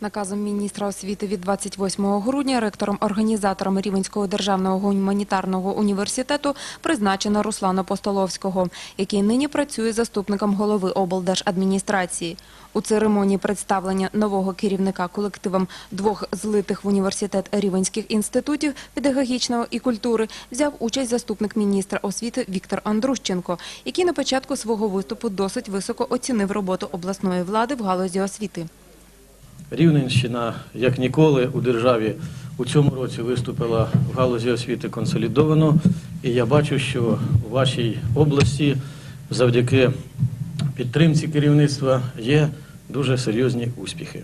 Наказом міністра освіти від 28 грудня ректором-організатором Рівенського державного гуманітарного університету призначено Руслана Постоловського, який нині працює заступником голови облдержадміністрації. У церемонії представлення нового керівника колективом двох злитих в університет рівенських інститутів педагогічного і культури взяв участь заступник міністра освіти Віктор Андрущенко, який на початку свого виступу досить високо оцінив роботу обласної влади в галузі освіти. Рівненщина, як ніколи, у державі у цьому році виступила в галузі освіти консолідовано, і я бачу, що у вашій області завдяки підтримці керівництва є дуже серйозні успіхи.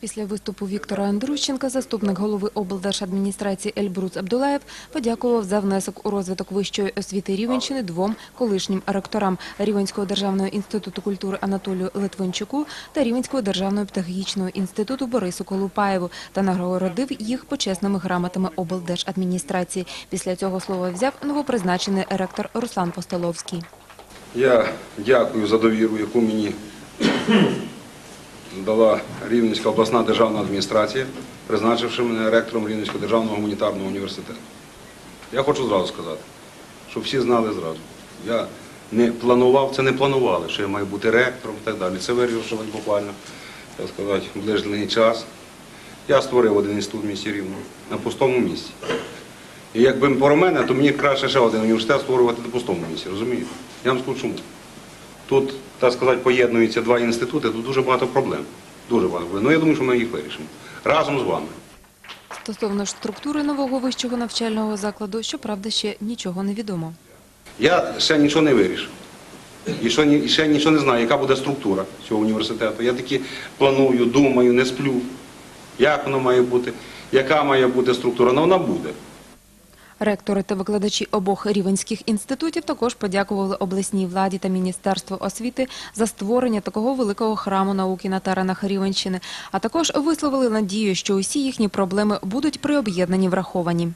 Після виступу Віктора Андрущенка заступник голови облдержадміністрації Ельбруц Абдулаєв подякував за внесок у розвиток вищої освіти Рівенщини двом колишнім ректорам Рівенського державного інституту культури Анатолію Литвинчуку та Рівенського державного педагогічного інституту Борису Колупаєву та нагородив їх почесними грамотами облдержадміністрації. Після цього слова взяв новопризначений ректор Руслан Постоловський. Я дякую за довіру, яку мені дала Рівненська обласна державна адміністрація, призначивши мене ректором Рівненського державного гуманітарного університету. Я хочу зразу сказати, щоб всі знали зразу. Я не планував, це не планували, що я маю бути ректором і так далі. Це вирішили буквально, так сказати, в ближній час. Я створив один інститут в місті Рівно на пустому місці. І якби про мене, то мені краще ще один університет створювати на пустому місці, розумієте? Я вам скажу чому. Тут, так сказати, поєднуються два інститути, тут дуже багато проблем. Дуже багато проблем. Ну я думаю, що ми їх вирішимо. Разом з вами. Стосовно ж структури нового вищого навчального закладу, щоправда, ще нічого не відомо. Я ще нічого не вирішив. І ні- і ще нічого не знаю, яка буде структура цього університету. Я таки планую, думаю, не сплю. Як воно має бути, яка має бути структура, ну вона буде. Ректори та викладачі обох рівенських інститутів також подякували обласній владі та Міністерству освіти за створення такого великого храму науки на теренах Рівенщини, а також висловили надію, що усі їхні проблеми будуть при об'єднанні враховані.